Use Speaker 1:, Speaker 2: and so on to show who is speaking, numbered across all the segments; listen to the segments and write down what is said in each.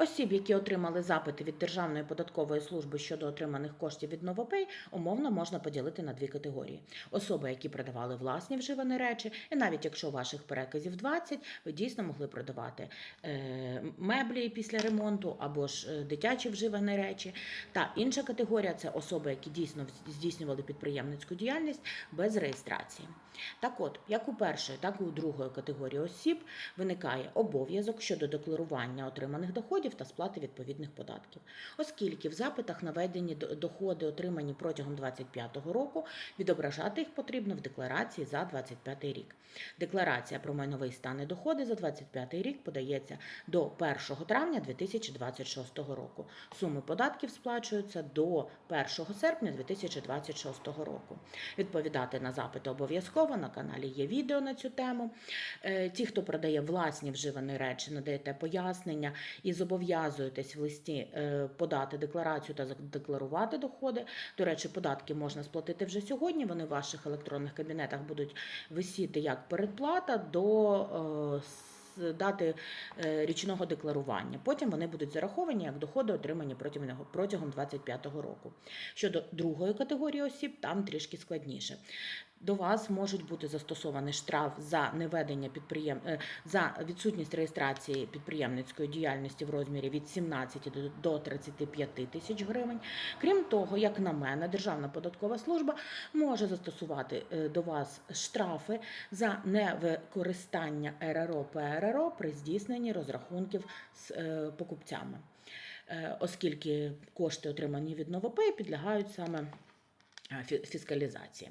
Speaker 1: Осіб, які отримали запити від Державної податкової служби щодо отриманих коштів від Новопей, умовно можна поділити на дві категорії: особи, які продавали власні вживані речі, і навіть якщо ваших переказів 20, ви дійсно могли продавати е, меблі після ремонту або ж е, дитячі вживані речі. Та інша категорія це особи, які дійсно здійснювали підприємницьку діяльність без реєстрації. Так от, як у першої, так і у другої категорії осіб виникає обов'язок щодо декларування отриманих доходів та сплати відповідних податків, оскільки в запитах наведені доходи, отримані протягом 2025 року, відображати їх потрібно в декларації за 2025 рік. Декларація про майновий стан і доходи за 2025 рік подається до 1 травня 2026 року. Суми податків сплачуються до 1 серпня 2026 року. Відповідати на запити обов'язково. На каналі є відео на цю тему. Е, Ті, хто продає власні вживані речі, надаєте пояснення і зобов'язуєтесь в листі е, подати декларацію та задекларувати доходи. До речі, податки можна сплатити вже сьогодні. Вони в ваших електронних кабінетах будуть висіти як передплата до е, дати е, річного декларування. Потім вони будуть зараховані як доходи, отримані протягом протягом 2025 року. Щодо другої категорії осіб, там трішки складніше. До вас можуть бути застосований штраф за неведення підприєм... е, за відсутність реєстрації підприємницької діяльності в розмірі від 17 до- до 35 тисяч гривень. Крім того, як на мене, Державна податкова служба може застосувати е, до вас штрафи за невикористання РРО ПРРО при здійсненні розрахунків з е, покупцями, оскільки кошти, отримані від Новопей, підлягають саме фіскалізації.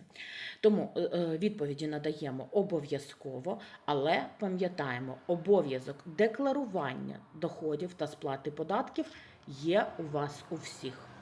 Speaker 1: Тому е, е, відповіді надаємо обов'язково, але пам'ятаємо, обов'язок декларування доходів та сплати податків є у вас у всіх.